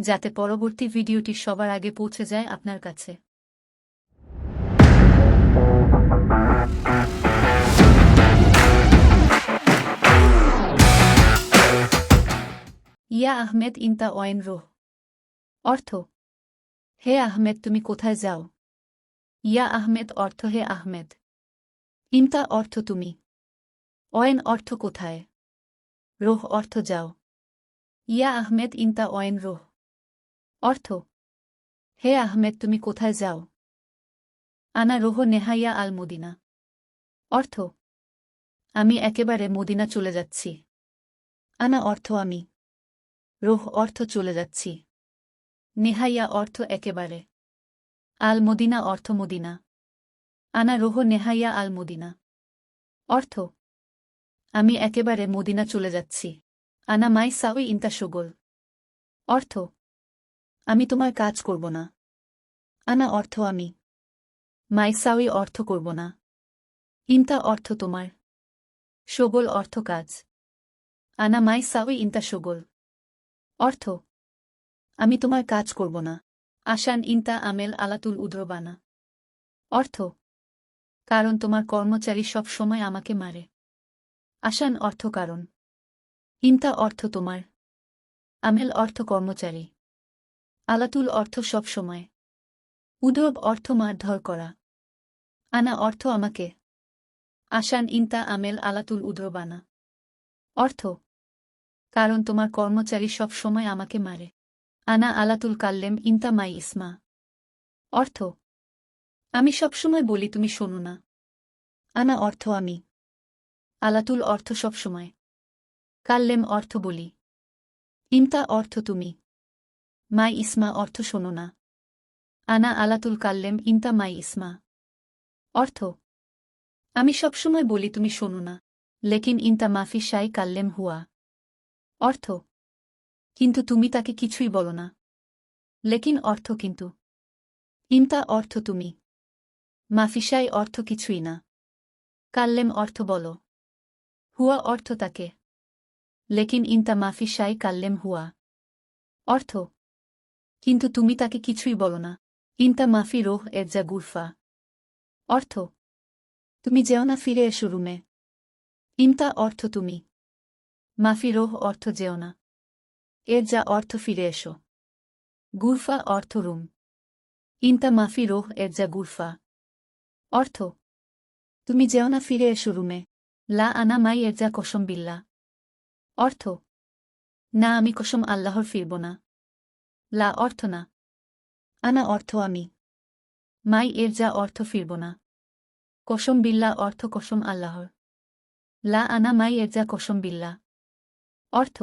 যাতে পরবর্তী ভিডিওটি সবার আগে পৌঁছে যায় আপনার কাছে। ইয়া আহমেদ ইন্তা ওয়েন রোহ। অর্থ, হে আহমেদ, তুমি কোথায় যাও? ইয়া আহমেদ অর্থ, হে আহমেদ। ইন্তা অর্থ, তুমি। অয়েন অর্থ, কোথায়? রোহ অর্থ, যাও। ইয়া আহমেদ ইন্তা অয়েন রোহ। অর্থ? হে আহমেদ, তুমি কোথায় যাও? আনা রোহ নেহাইয়া আল মদিনা অর্থ? আমি একেবারে মদিনা চলে যাচ্ছি। আনা অর্থ আমি। রোহ অর্থ চলে যাচ্ছি। নেহাইয়া অর্থ একেবারে। আল মদিনা অর্থ মদিনা। আনা রোহ নেহাইয়া আল মদিনা অর্থ? আমি একেবারে মদিনা চলে যাচ্ছি। আনা মাই সাউই ইন্তা সুগোল অর্থ? আমি তোমার কাজ করব না। আনা অর্থ আমি। মাইসাউই অর্থ করব না। ইন্তা অর্থ তোমার। সগোল অর্থ কাজ। আনা মাইসাউই ইন্তা সগোল। অর্থ, আমি তোমার কাজ করব না। আশান ইন্তা আমেল আলাতুল উদ্রবানা অর্থ, কারণ তোমার কর্মচারী সব সময় আমাকে মারে। আশান অর্থ কারণ। ইন্তা অর্থ তোমার। আমেল অর্থ কর্মচারী। আলাতুল অর্থ সব সময়। উদ্রব অর্থ মারধর করা। আনা অর্থ আমাকে। আশান ইন্তা আমেল আলাতুল উদ্রবানা অর্থ, কারণ তোমার কর্মচারী সব সময় আমাকে মারে। আনা আলাতুল কাল্লেম ইন্তা মাই ইসমা। অর্থ, আমি সবসময় বলি তুমি শোনো না। আনা অর্থ আমি। আলাতুল অর্থ সবসময় কাল্লেম অর্থ বলি। ইন্তা অর্থ তুমি। মাই ইসমা অর্থ শোনো না। আনা আলাতুল কাল্লেম ইন্তা মাই ইসমা। অর্থ, আমি সবসময় বলি তুমি শোনো না, লেকিন ইন্তা মাফি শাই কাল্লেম হুয়া। অর্থ, কিন্তু তুমি তাকে কিছুই বলো না। লেকিন অর্থ কিন্তু, ইন্তা অর্থ তুমি মাফিসাই অর্থ কিছুই না। কাল্লেম অর্থ বলো, হুয়া অর্থ তাকে, লেকিন ইন্তা মাফিসাই কাল্লেম হুয়া। অর্থ কিন্তু তুমি তাকে কিছুই বলো না। ইন্তা মাফি রোহ এরজা গুরফা। অর্থ, তুমি যেও না ফিরে এসো রুমে। ইন্তা অর্থ, তুমি। মাফি রোহ অর্থ, যেও না। এর যা অর্থ, ফিরে এসো। গুরফা অর্থ, রুম। ইন্তা মাফি রোহ এর যা গুরফা। অর্থ, তুমি যেও না ফিরে এসো রুমে। লা আনা মাই এর যা কসম বিল্লা। অর্থ, না আমি কসম আল্লাহর ফিরব না। লা অর্থ না। আনা অর্থ আমি। মাই এর যা অর্থ ফিরব না। কসম বিল্লা অর্থ কসম আল্লাহর। লা আনা মাই এর যা কসম বিল্লা। অর্থ,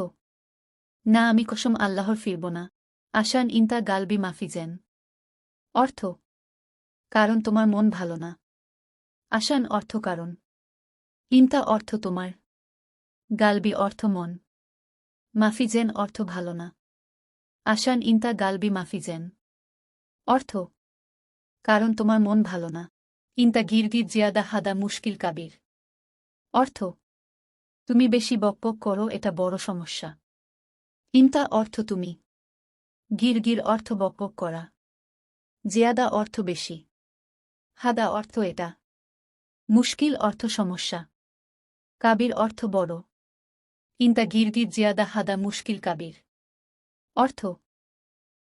না আমি কসম আল্লাহর ফিরব না। আশান ইন্তা গালবি মাফিজেন অর্থ, কারণ তোমার মন ভালো না। আশান অর্থ কারণ। ইন্তা অর্থ তোমার। গালবি অর্থ মন। মাফিজেন অর্থ ভালো না। আশান ইন্তা গালবি মাফিজেন অর্থ, কারণ তোমার মন ভালো না। ইন্তা গিরগির জিয়াদা হাদা মুশকিল কাবির। অর্থ, তুমি বেশি বকবক করো, এটা বড় সমস্যা। ইন্তা অর্থ তুমি, গিরগির অর্থ বকবক করা। জিয়াদা অর্থ বেশি। হাদা অর্থ এটা। মুশকিল অর্থ সমস্যা। কাবির অর্থ বড়। ইন্তা গিরগির জিয়াদা হাদা মুশকিল কাবির। অর্থ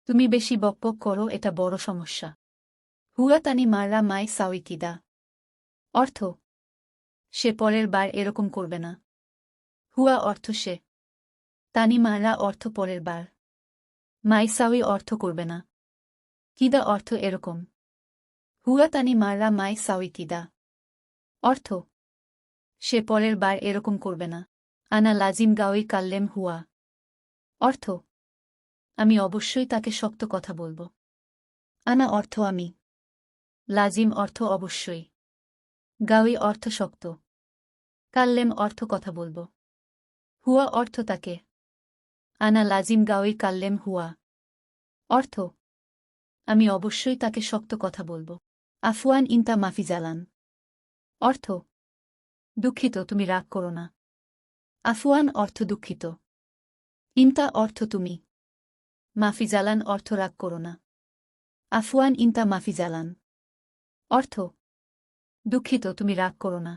তুমি বেশি বকবক করো, এটা বড় সমস্যা। হুয়াতানি মাররা মাই সাউইকিদা অর্থ, সে পরের বার এরকম করবে না। হুয়া অর্থ সে। তানি মাররা অর্থ পরের বার। মাই সাউই অর্থ করবে না। কিদা অর্থ এরকম। হুয়া তানি মাররা মাই সাউই কিদা। অর্থ, সে পরের বার এরকম করবে না। আনা লাজিম গাওই কাল্লেম হুয়া। অর্থ আমি অবশ্যই তাকে শক্ত কথা বলব। আনা অর্থ আমি। লাজিম অর্থ অবশ্যই। গাউই অর্থ শক্ত। কাল্লেম অর্থ কথা বলব। হুয়া অর্থ তাকে। আনা লাজিম গাউই কাল্লেম হুয়া। অর্থ, আমি অবশ্যই তাকে শক্ত কথা বলব। আফওয়ান ইনতা মাফি জালান। অর্থ, দুঃখিত তুমি রাগ করো না। আফওয়ান অর্থ দুঃখিত। ইনতা অর্থ তুমি। মাফিজালান অর্থ রাগ করো না। আফওয়ান ইন্তা মাফিজালান অর্থ দুঃখিত তুমি রাগ করো না।